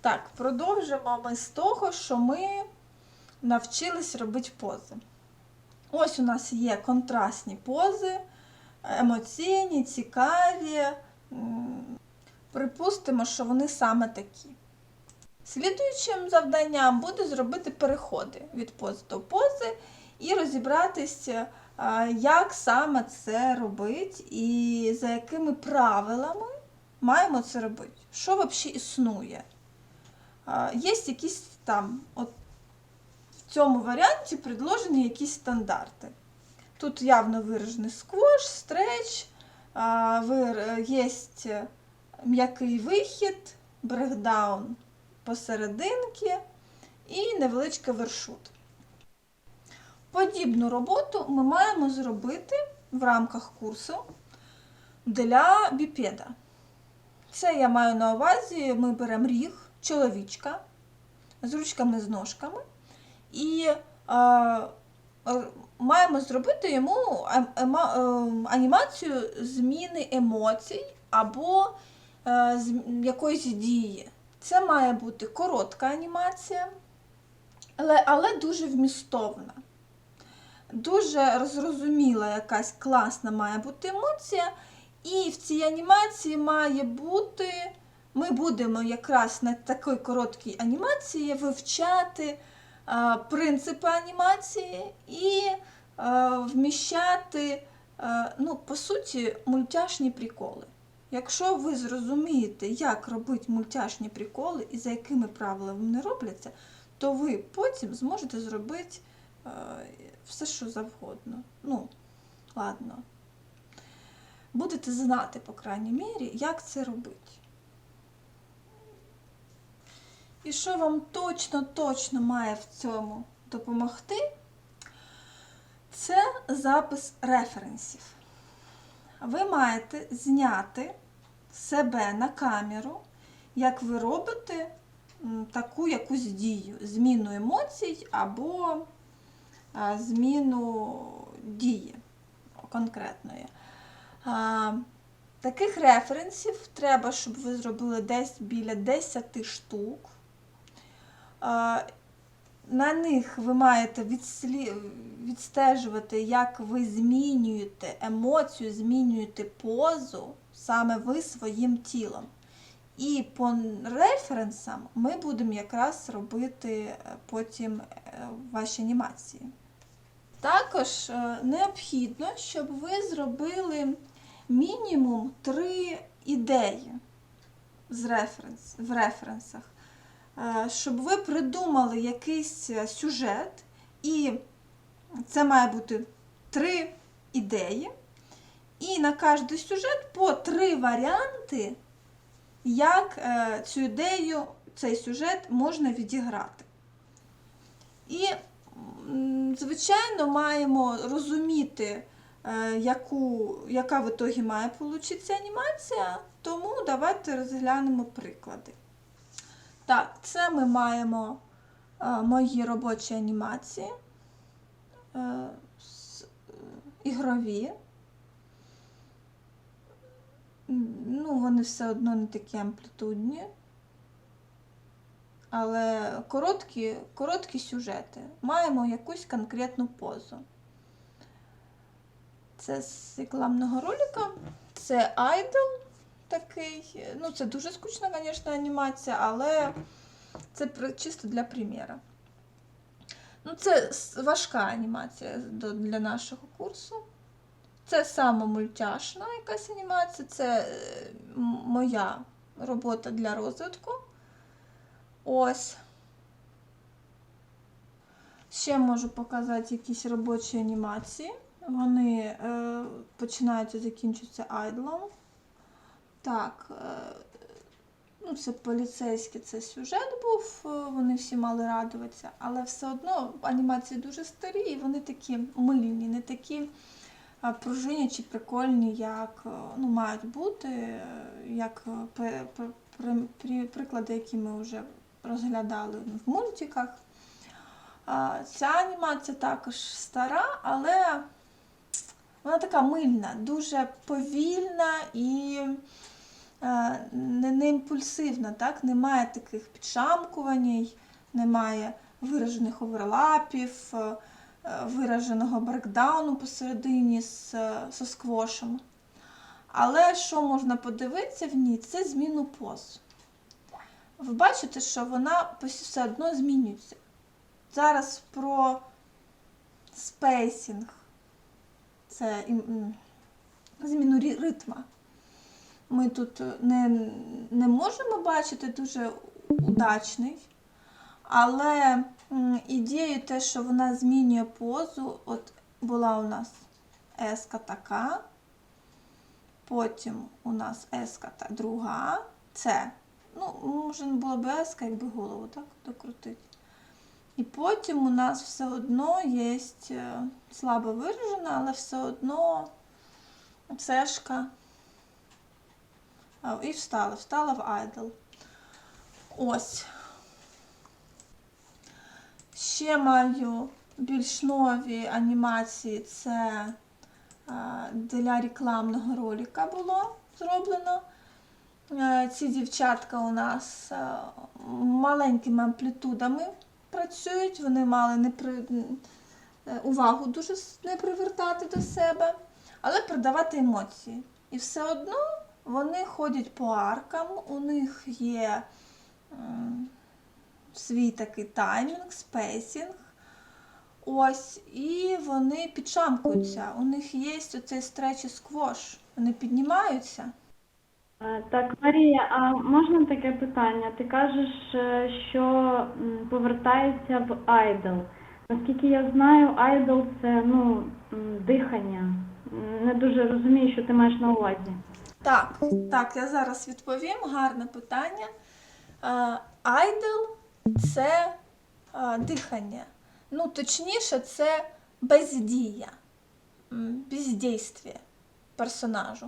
Так, продовжимо ми з того, що ми навчились робити пози. Ось у нас є контрастні пози, емоційні, цікаві. Припустимо, що вони саме такі. Слідуючим завданням буде зробити переходи від пози до пози і розібратися, як саме це робити і за якими правилами маємо це робити. Що взагалі існує? Є якісь там, от в цьому варіанті предложені якісь стандарти. Тут явно виражений сквош, стреч, є м'який вихід, брекдаун посерединки і невеличкий вершут. Подібну роботу ми маємо зробити в рамках курсу для біпеда. Це я маю на увазі, ми беремо ріг чоловічка з ручками з ножками і а, е, маємо зробити йому ем- ема- ем, анімацію зміни емоцій або е, з якоїсь дії. Це має бути коротка анімація, але, але дуже вмістовна. Дуже зрозуміла якась класна має бути емоція. І в цій анімації має бути, ми будемо якраз на такій короткій анімації вивчати а, принципи анімації і а, вміщати, а, ну, по суті, мультяшні приколи. Якщо ви зрозумієте, як робити мультяшні приколи і за якими правилами вони робляться, то ви потім зможете зробити е, все, що завгодно. Ну, ладно. Будете знати, по крайній мірі, як це робити. І що вам точно-точно має в цьому допомогти, це запис референсів ви маєте зняти себе на камеру, як ви робите таку якусь дію, зміну емоцій або зміну дії конкретної. Таких референсів треба, щоб ви зробили десь біля 10 штук. На них ви маєте відслі... відстежувати, як ви змінюєте емоцію, змінюєте позу саме ви своїм тілом. І по референсам ми будемо якраз робити е, потім е, ваші анімації. Також е, необхідно, щоб ви зробили мінімум три ідеї з референс, в референсах щоб ви придумали якийсь е, сюжет, і це має бути три ідеї. І на кожний сюжет по три варіанти, як е, цю ідею, цей сюжет можна відіграти. І, звичайно, маємо розуміти, е, яку, яка в ітогі має получитися анімація, тому давайте розглянемо приклади. Так, це ми маємо е, мої робочі анімації, е, с- е, ігрові. Ну, вони все одно не такі амплітудні. Але короткі, короткі сюжети. Маємо якусь конкретну позу. Це з рекламного ролика. Це айдол такий. Ну, це дуже скучна, звісно, анімація, але це чисто для приміра. Ну, це важка анімація для нашого курсу. Це саме мультяшна якась анімація, це е, моя робота для розвитку. Ось. Ще можу показати якісь робочі анімації. Вони е, починаються закінчуються айдлом. Так, е, ну це поліцейський це сюжет був, е, вони всі мали радуватися, але все одно анімації дуже старі, і вони такі мильні, не такі е, пружинячі, прикольні, як ну, мають бути, як пе- при- при- приклади, які ми вже розглядали в мультиках. Ця анімація також стара, але вона така мильна, дуже повільна і е, не, не імпульсивна, так? немає таких підшамкувань, немає виражених оверлапів, е, е, вираженого брекдауну посередині з, зі сквошем. Але що можна подивитися в ній, це зміну поз. Ви бачите, що вона все одно змінюється. Зараз про спейсінг. Це зміну ритма. Ми тут не, не можемо бачити дуже удачний, але ідею те, що вона змінює позу, от була у нас еска така, потім у нас еска та друга, це. Ну, може, було б еска, якби голову так докрутити. І потім у нас все одно є е, слабо виражена, але все одно цешка. І встала, встала в айдл. Ось. Ще маю більш нові анімації. Це для рекламного ролика було зроблено. Е, Ці дівчатка у нас е, маленькими амплітудами працюють, вони мали не при... е, увагу дуже не привертати до себе, але придавати емоції. І все одно вони ходять по аркам, у них є свій такий таймінг, спейсінг. Ось, і вони підшамкуються. У них є оцей стреч і сквош. Вони піднімаються. Е, Так, Марія, а можна таке питання? Ти кажеш, е, що повертається в айдол. Наскільки я знаю, айдол це ну, дихання. Не дуже розумію, що ти маєш на увазі. Так, так, я зараз відповім. Гарне питання. Айдл це е, дихання. Ну, точніше, це бездія, м, бездействие персонажу.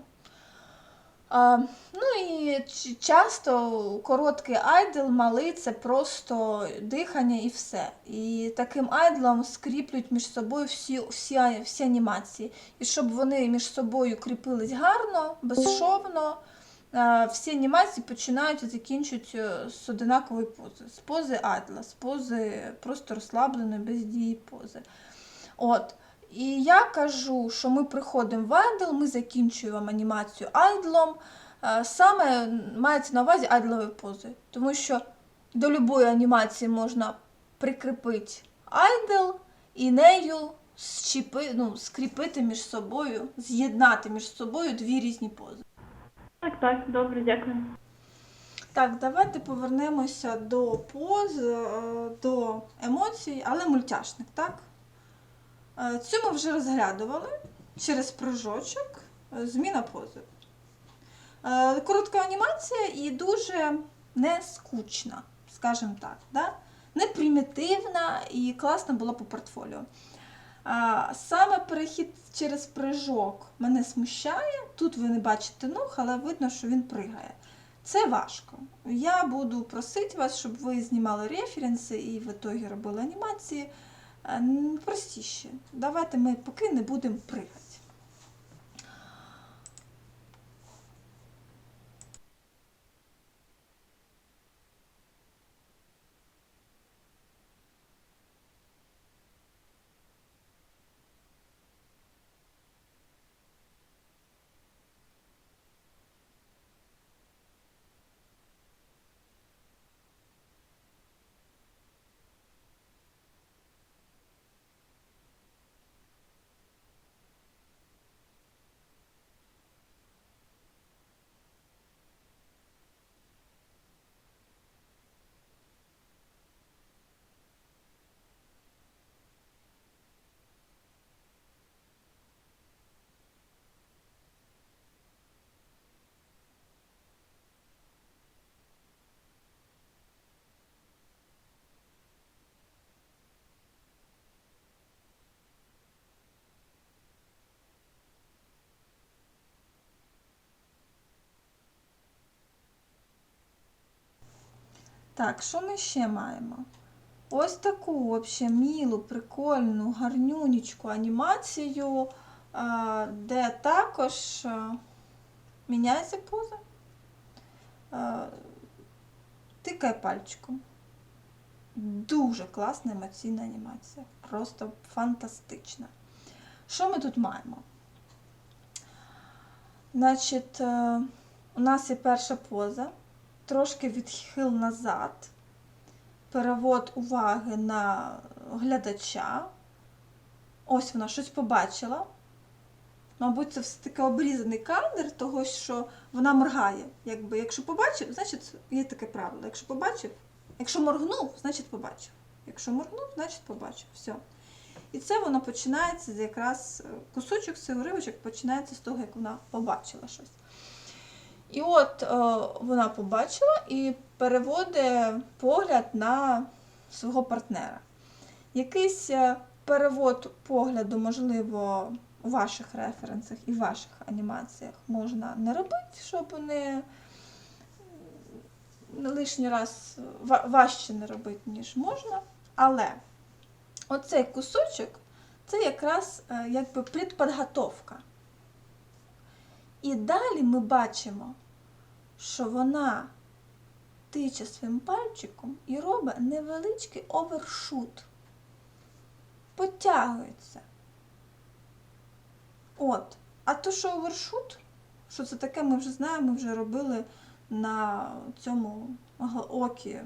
Ну і часто короткий айдл, малий це просто дихання і все. І таким айдлом скріплюють між собою всі, всі, всі анімації. І щоб вони між собою кріпились гарно, безшовно, е, всі анімації починають і закінчуються з одинакової пози. З пози айдла, з пози просто розслабленої, без дії пози. От. І я кажу, що ми приходимо в айдл, ми закінчуємо анімацію айдлом. Е, Саме мається на увазі айдлові пози. Тому що до любої анімації можна прикріпити айдл і нею щіпи, ну, скріпити між собою, з'єднати між собою дві різні пози. Так, так, добре, дякую. Так, давайте повернемося до поз, е, до емоцій, але мультяшник, так? Е, Цю ми вже розглядували через прыжочок, е, зміна пози. Е, Коротка анімація і дуже не скучна, скажімо так. Да? Не примітивна і класна була по портфоліо. Саме перехід через прыжок мене смущає. Тут ви не бачите ног, але видно, що він пригає. Це важко. Я буду просити вас, щоб ви знімали референси і в ітогі робили анімації простіше. Давайте ми поки не будемо пригати. Так, що ми ще маємо? Ось таку вообще мілу, прикольну, гарнюнічку анімацію, де також міняється поза. Тикай пальчиком. Дуже класна емоційна анімація. Просто фантастична. Що ми тут маємо? Значить, е, у нас є перша поза, трошки відхил назад, перевод уваги на глядача. Ось вона щось побачила. Мабуть, це все таки обрізаний кадр, того, що вона моргає. Якби, якщо побачив, значить є таке правило. Якщо побачив, якщо моргнув, значить побачив. Якщо моргнув, значить побачив. Все. І це воно починається з якраз е, кусочок цей уривочок починається з того, як вона побачила щось. І от е, вона побачила і переводить погляд на свого партнера. Якийсь е, перевод погляду, можливо, у ваших референсах і ваших анімаціях можна не робити, щоб не, лишній раз важче не робити, ніж можна. Але оцей кусочок це якраз е, якби предподготовка. І далі ми бачимо, що вона тиче своїм пальчиком і робить невеличкий овершут. Потягується. От. А то, що овершут, що це таке, ми вже знаємо, ми вже робили на цьому окі,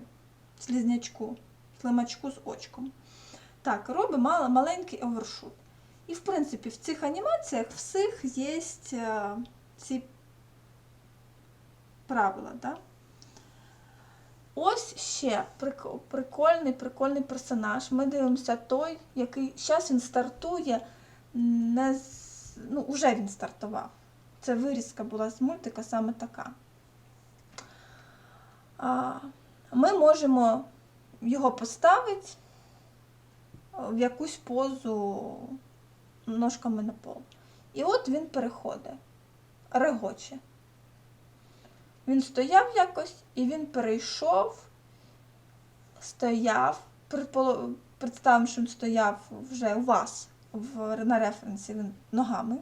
слізнячку, слимачку з очком. Так, робить мал- маленький овершут. І, в принципі, в цих анімаціях всіх є е, ці правила. Да? Ось ще прикольний, прикольний персонаж. Ми дивимося той, який зараз він стартує не з. Ну, уже він стартував. Це вирізка була з мультика саме така. Ми можемо його поставити в якусь позу ножками на пол. І от він переходить, регоче. Він стояв якось і він перейшов, стояв, представимо, що він стояв вже у вас в, на референсі він ногами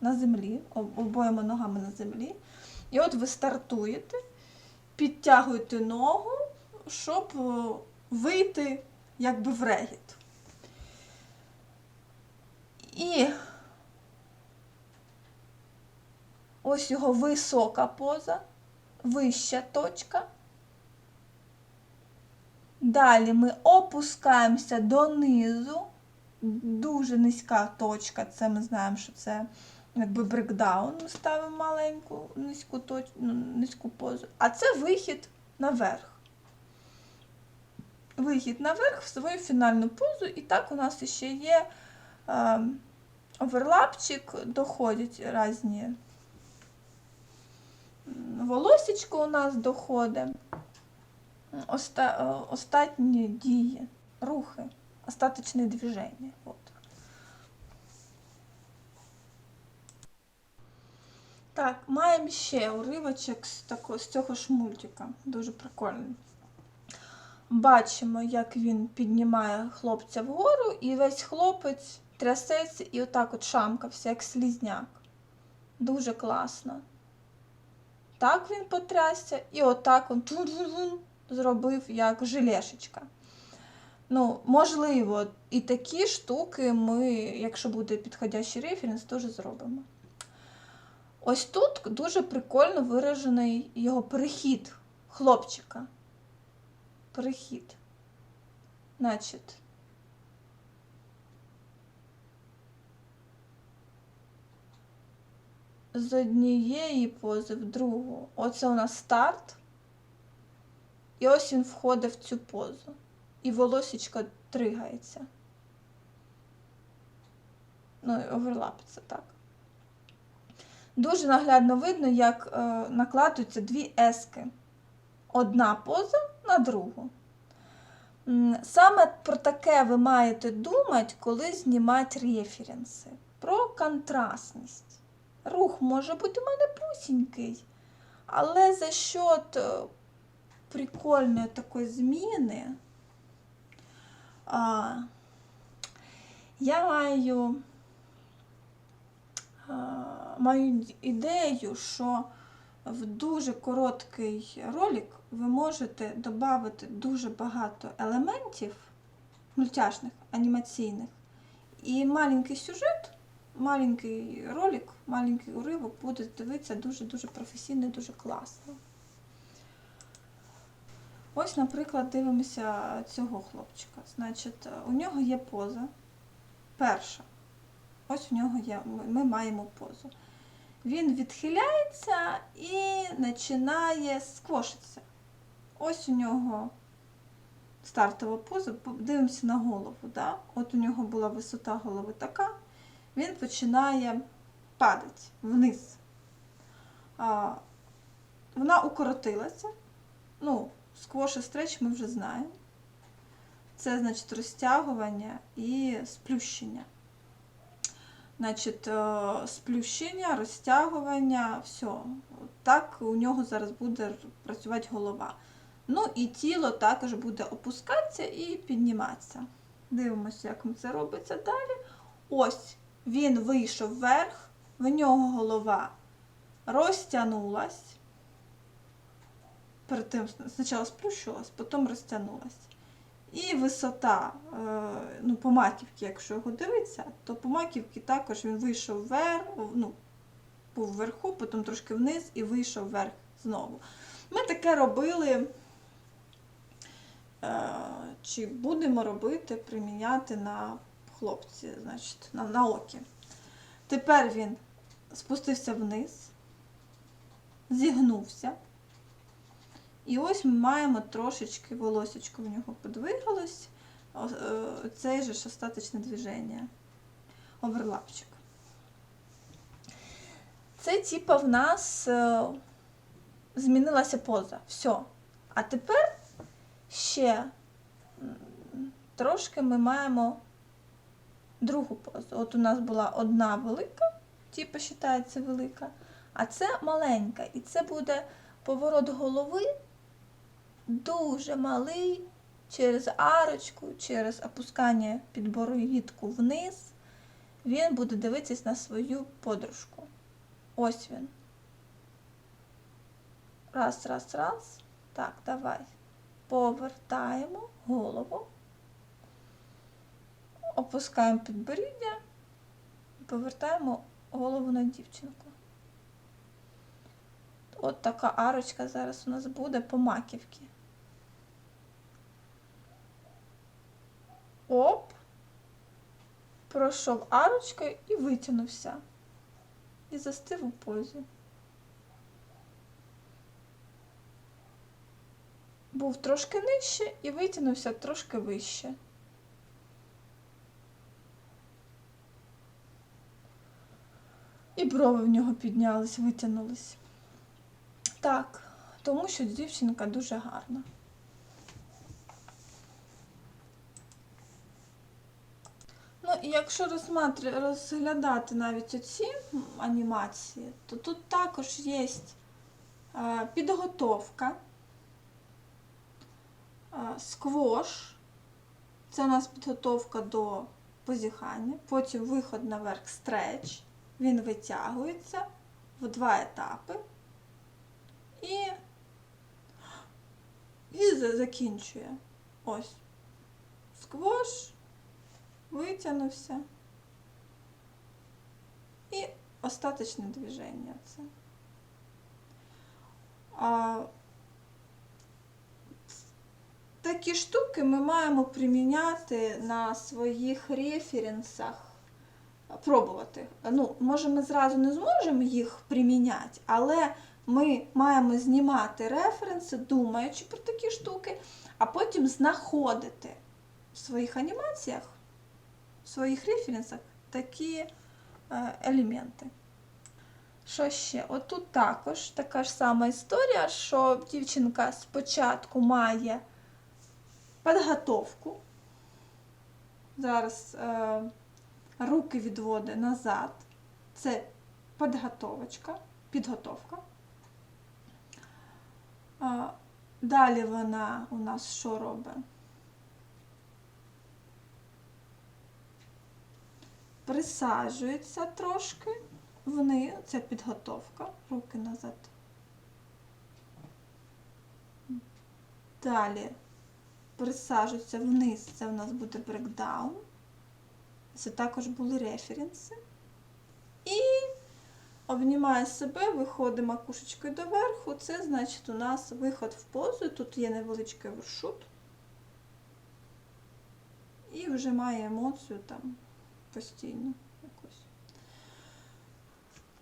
на землі, об- обоїми ногами на землі. І от ви стартуєте, підтягуєте ногу, щоб е, вийти якби в регіт. І ось його висока поза, вища точка. Далі ми опускаємося донизу. Дуже низька точка. Це ми знаємо, що це якби брекдаун. Ми ставимо маленьку низьку, точ... ну, низьку позу. А це вихід наверх. Вихід наверх в свою фінальну позу. І так у нас ще є е, оверлапчик, доходять різні м, волосечко у нас доходить. Оста, остатні дії, рухи, остаточне движення. От. Так, маємо ще уривочок з, тако, з цього ж мультика. Дуже прикольний. Бачимо, як він піднімає хлопця вгору, і весь хлопець трясеться і отак от шамкався, як слізняк. Дуже класно. Так він потрясся, і отак він тун-тун-тун зробив, як желешечка. Ну, можливо, і такі штуки ми, якщо буде підходящий референс, теж зробимо. Ось тут дуже прикольно виражений його перехід хлопчика. Перехід. Значить. З однієї пози в другу. Оце у нас старт. І ось він входить в цю позу. І волосічко тригається. Ну, і оверлапиться так. Дуже наглядно видно, як е, накладуються дві ески. Одна поза на другу. Саме про таке ви маєте думати, коли знімати референси. Про контрастність. Рух може бути у мене пусінький, але за счет е, прикольної такої зміни а, я маю, а, маю ідею, що в дуже короткий ролик ви можете додати дуже багато елементів мультяшних, анімаційних. І маленький сюжет, маленький ролик, маленький уривок буде дивитися дуже-дуже професійно і дуже класно. Ось, наприклад, дивимося цього хлопчика. Значить, у нього є поза. Перша. Ось у нього є, ми- маємо позу. Він відхиляється і починає сквошитися. Ось у нього стартова поза. Дивимося на голову. Да? От у нього була висота голови така. Він починає падати вниз. А, вона укоротилася. Ну, сквош стреч ми вже знаємо. Це значить розтягування і сплющення. Значить, е, сплющення, розтягування, все. Так у нього зараз буде працювати голова. Ну і тіло також буде опускатися і підніматися. Дивимося, як це робиться далі. Ось він вийшов вверх, в нього голова розтягнулась. Перед тим спочатку сплющилась, потім розтягнулась. І висота, е, ну, по маківці, якщо його дивитися, то по маківці також він вийшов вверх, ну, був вверху, потім трошки вниз і вийшов вверх знову. Ми таке робили, е, чи будемо робити, приміняти на хлопці, значить, на, на окі. Тепер він спустився вниз, зігнувся. І ось ми маємо трошечки волосечко в нього подвигалось. Е, Цей же ж остаточне движення. Оверлапчик. Це типа в нас е, змінилася поза. Все. А тепер ще трошки ми маємо другу позу. От у нас була одна велика, типа вважається велика, а це маленька. І це буде поворот голови дуже малий через арочку, через опускання підборідку вниз. Він буде дивитись на свою подружку. Ось він. Раз, раз, раз. Так, давай. Повертаємо голову. Опускаємо підборіддя і повертаємо голову на дівчинку. От така арочка зараз у нас буде по маківці. Оп. Пройшов арочкою і витягнувся. І застив у позі. Був трошки нижче і витягнувся трошки вище. І брови в нього піднялись, витягнулись. Так, тому що дівчинка дуже гарна. Ну, і якщо розглядати навіть оці анімації, то тут також є підготовка, сквош, це у нас підготовка до позіхання, потім виход наверх стреч, він витягується в два етапи і, і закінчує. Ось. Сквош, витягнувся. І остаточне движення це. А, такі штуки ми маємо приміняти на своїх референсах, пробувати. Ну, може, ми зразу не зможемо їх приміняти, але ми маємо знімати референси, думаючи про такі штуки, а потім знаходити в своїх анімаціях, в своїх референсах такі е, елементи. Що ще? Отут також така ж сама історія, що дівчинка спочатку має підготовку. Зараз е, руки відводи назад. Це підготовочка, підготовка. Далі вона у нас що робить? Присаджується трошки, вниз, це підготовка, руки назад. Далі присаджується вниз, це у нас буде брекдаун. Це також були референси. І обнімає себе, виходимо макушечкою доверху. Це значить у нас виход в позу. Тут є невеличкий вершут. І вже має емоцію там постійно якусь.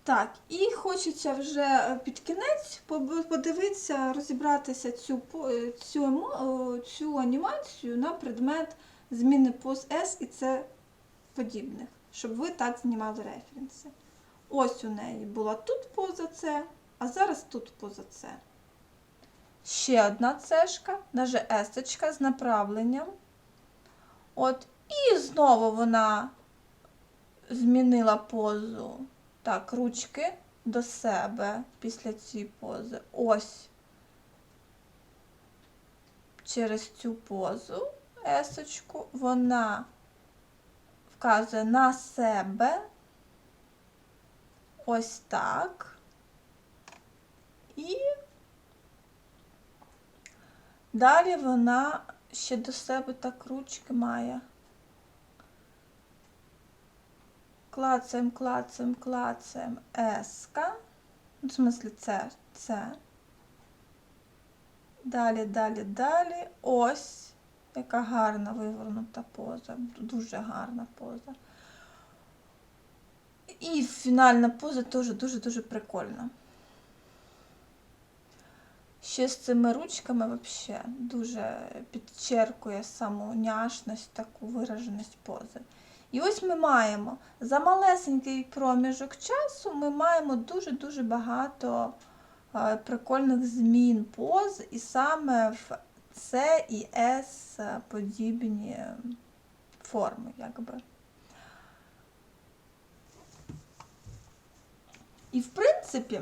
Так, і хочеться вже е, під кінець подивитися, розібратися цю, е, цю, цю анімацію на предмет зміни поз S і це подібних, щоб ви так знімали референси. Ось у неї була тут поза С, а зараз тут поза С. Ще одна цешка, навіть есочка з направленням. От, і знову вона змінила позу. Так, ручки до себе після цієї пози. Ось через цю позу есочку вона вказує на себе. Ось так. І далі вона ще до себе так ручки має. Клацаємо, клацаємо, клацаємо еска. Ну, В смислі це, це. Далі, далі, далі. Ось. Яка гарна вивернута поза. Дуже гарна поза. І фінальна поза теж дуже-дуже прикольна. Ще з цими ручками взагалі дуже підчеркує саму няшність, таку вираженість пози. І ось ми маємо за малесенький проміжок часу ми маємо дуже-дуже багато е, прикольних змін поз, і саме в С і С подібні форми, якби. І в принципі,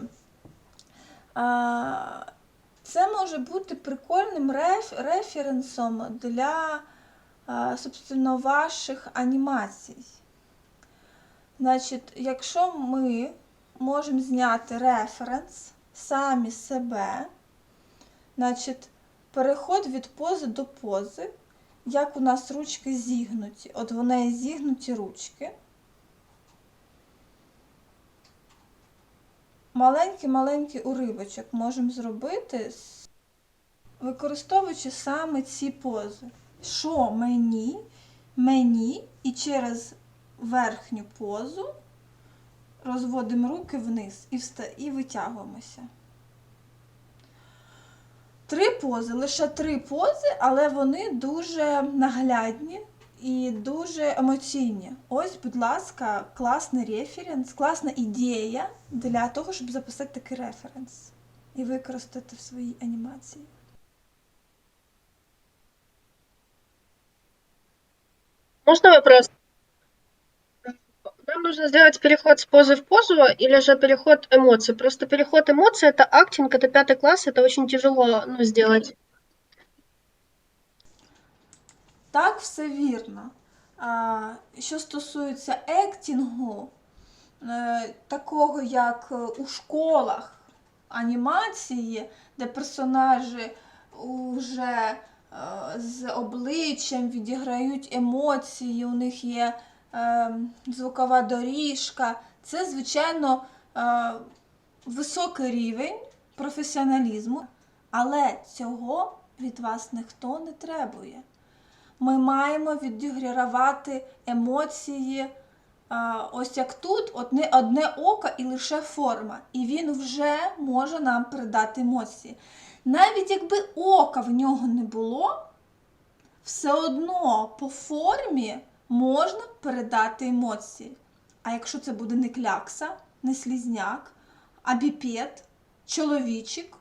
це може бути прикольним референсом для, собственно, ваших анімацій. Значить, якщо ми можемо зняти референс самі себе, значить, переход від пози до пози, як у нас ручки зігнуті. От в неї зігнуті ручки. маленький-маленький уривочок можемо зробити, використовуючи саме ці пози. Що мені, мені і через верхню позу розводимо руки вниз і витягуємося. Три пози, лише три пози, але вони дуже наглядні і дуже емоційні. Ось, будь ласка, класний референс, класна ідея для того, щоб записати такий референс і використати в своїй анімації. Можно вопрос? Нам нужно сделать переход с позы в позу или же переход эмоций? Просто переход эмоций это актинг, это пятый класс, это очень тяжело ну, сделать. Так, все вірно. А, Що стосується ектінгу, е, такого як е, у школах анімації, де персонажі вже з обличчям відіграють емоції, у них є е, звукова доріжка, це, звичайно, е, високий рівень професіоналізму, але цього від вас ніхто не требує ми маємо відігравати емоції. Ось як тут одне, одне око і лише форма. І він вже може нам передати емоції. Навіть якби ока в нього не було, все одно по формі можна передати емоції. А якщо це буде не клякса, не слізняк, а біпет, чоловічик,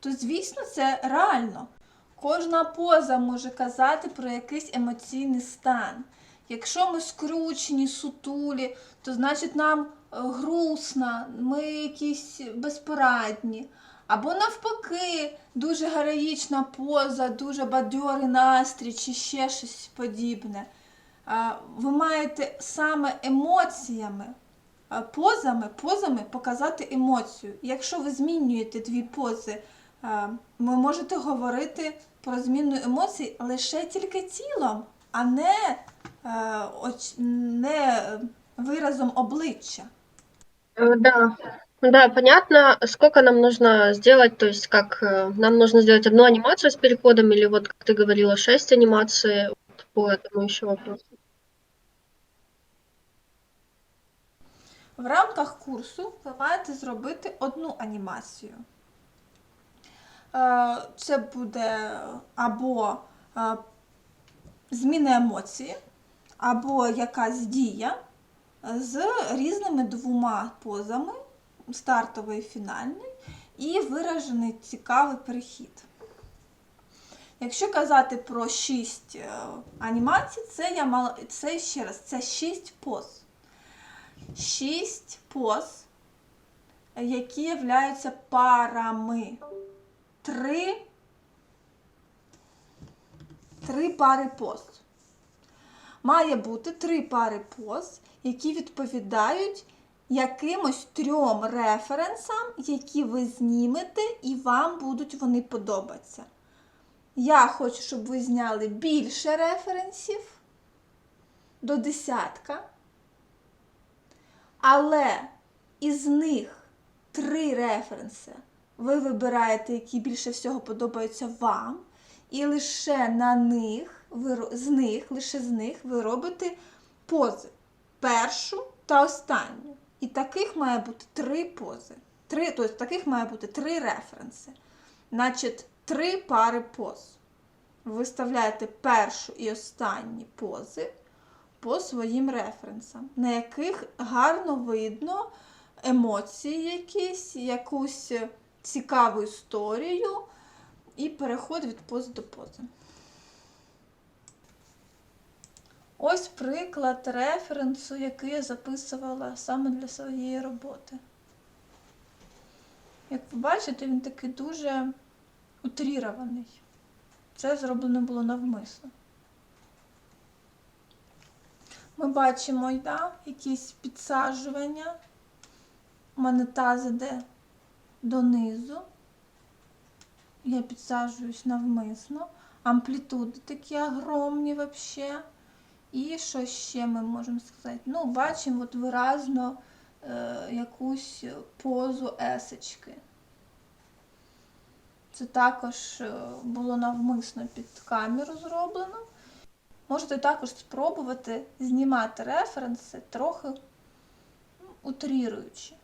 то звісно це реально. Кожна поза може казати про якийсь емоційний стан. Якщо ми скручені, сутулі, то значить нам е, грустно, ми якісь безпорадні. Або навпаки, дуже героїчна поза, дуже бадьорий настрій чи ще щось подібне А, Ви маєте саме емоціями, а, позами, позами показати емоцію. Якщо ви змінюєте дві пози, а, ви можете говорити про зміну емоцій лише тільки тілом, а не, е, оч- не виразом обличчя. Э, Да, да, понятно. Сколько нам нужно сделать, то есть как э, нам нужно сделать одну анимацию с переходом или вот, как ты говорила, шесть анимаций? Вот по этому еще вопрос. В рамках курсу ви маєте зробити одну анімацію. Е, Це буде або е, зміна емоції, або якась дія з різними двома позами, стартовий і фінальний, і виражений цікавий перехід. Якщо казати про 6 анімацій, це я мала це ще раз, це 6 поз. 6 поз, які являються парами. Три, три пари поз. Має бути три пари поз, які відповідають якимось трьом референсам, які ви знімете, і вам будуть вони подобатися. Я хочу, щоб ви зняли більше референсів до десятка. Але із них три референси ви вибираєте, які більше всього подобаються вам, і лише на них, з них, лише з них ви робите пози. Першу та останню. І таких має бути три пози. Три, тобто таких має бути три референси. Значить, три пари поз. Ви виставляєте першу і останні пози по своїм референсам, на яких гарно видно емоції якісь, якусь цікаву історію і переход від пози до пози. Ось приклад референсу, який я записувала саме для своєї роботи. Як ви бачите, він такий дуже утрірований. Це зроблено було навмисно. Ми бачимо да, якісь підсаджування. У мене таз іде донизу. Я підсаджуюсь навмисно. Амплітуди такі огромні взагалі. І що ще ми можемо сказати? Ну, бачимо от виразно е, якусь позу есочки. Це також е, було навмисно під камеру зроблено. Можете також спробувати знімати референси трохи утріруючи.